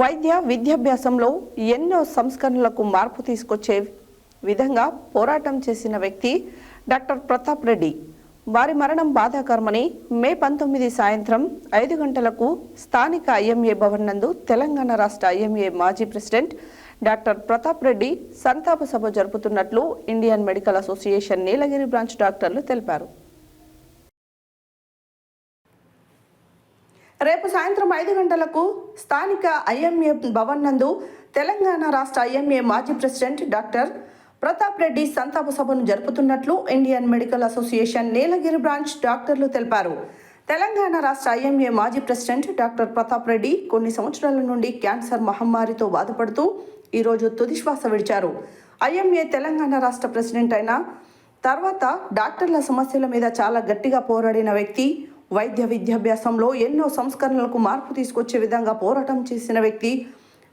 వైద్య విద్యాభ్యాసంలో ఎన్నో సంస్కరణలకు మార్పు తీసుకొచ్చే విధంగా పోరాటం చేసిన వ్యక్తి డాక్టర్ ప్రతాప్ రెడ్డి. వారి మరణం బాధాకరమని మే పంతొమ్మిది సాయంత్రం ఐదు గంటలకు స్థానిక ఐఎంఏ భవన్ నందు తెలంగాణ రాష్ట్ర ఐఎంఏ మాజీ ప్రెసిడెంట్ డాక్టర్ ప్రతాప్ రెడ్డి సంతాప సభ జరుపుతున్నట్లు Indian medical association Nilagiri branch డాక్టర్లు తెలిపారు. రేపు సాయంత్రం ఐదు గంటలకు స్థానిక ఐఎంఏ భవన్ నందు తెలంగాణ రాష్ట్ర ఐఎంఏ మాజీ ప్రెసిడెంట్ డాక్టర్ ప్రతాప్ రెడ్డి సంతాప సభను జరుపుతున్నట్లు Indian medical association Nilagiri branch డాక్టర్లు తెలిపారు. తెలంగాణ రాష్ట్ర ఐఎంఏ మాజీ ప్రెసిడెంట్ డాక్టర్ ప్రతాప్ రెడ్డి కొన్ని సంవత్సరాల నుండి క్యాన్సర్ మహమ్మారితో బాధపడుతూ ఈరోజు తుదిశ్వాస విడిచారు. ఐఎంఏ తెలంగాణ రాష్ట్ర ప్రెసిడెంట్ అయిన తర్వాత డాక్టర్ల సమస్యల మీద చాలా గట్టిగా పోరాడిన వ్యక్తి వైద్య విద్యాభ్యాసంలో ఎన్నో సంస్కరణలకు మార్పు తీసుకొచ్చే విధంగా పోరాటం చేసిన వ్యక్తి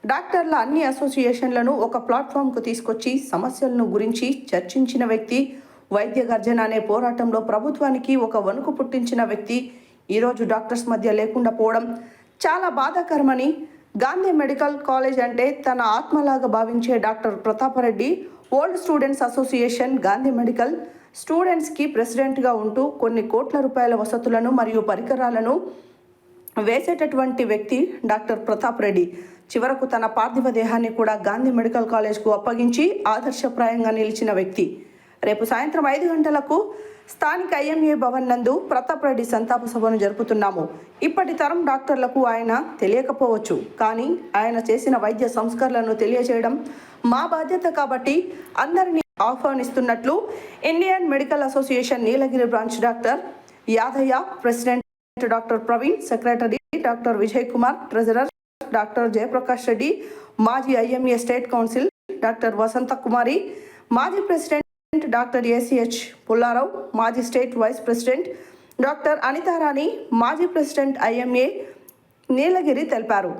డాక్టర్ల అన్ని అసోసియేషన్లను ఒక ప్లాట్ఫామ్కు తీసుకొచ్చి సమస్యలను గురించి చర్చించిన వ్యక్తి వైద్య గర్జన అనే పోరాటంలో ప్రభుత్వానికి ఒక వణుకు పుట్టించిన వ్యక్తి ఈరోజు డాక్టర్స్ మధ్య లేకుండా పోవడం చాలా బాధాకరమని గాంధీ మెడికల్ కాలేజ్ అంటే తన ఆత్మలాగా భావించే doctor Pratapareddy old students association Gandhi medical స్టూడెంట్స్కి ప్రెసిడెంట్గా ఉంటూ కొన్ని కోట్ల రూపాయల వసతులను మరియు పరికరాలను వేసేటటువంటి వ్యక్తి డాక్టర్ ప్రతాప్ రెడ్డి. చివరకు తన పార్థివ దేహాన్ని కూడా గాంధీ మెడికల్ కాలేజ్కు అప్పగించి ఆదర్శప్రాయంగా నిలిచిన వ్యక్తి. రేపు సాయంత్రం ఐదు గంటలకు స్థానిక ఐఎంఏ భవన్ నందు ప్రతాప్ రెడ్డి సంతాప సభను జరుపుతున్నాము. ఇప్పటి తరం డాక్టర్లకు ఆయన తెలియకపోవచ్చు. కానీ ఆయన చేసిన వైద్య సంస్కరణలను తెలియజేయడం మా బాధ్యత కాబట్టి అందరినీ ఆహ్వానిస్తున్నట్లు Indian medical association Nilagiri branch doctor Yadaiah president doctor Praveen secretary doctor Vijay Kumar treasurer doctor Jayaprakash Reddy మాజీ IMA state council doctor Vasantha Kumari మాజీ ప్రెసిడెంట్ డాక్టర్ ఏసీహెచ్ పుల్లారావు మాజీ state vice president doctor Anitharani మాజీ president IMA నీలగిరి తెలిపారు.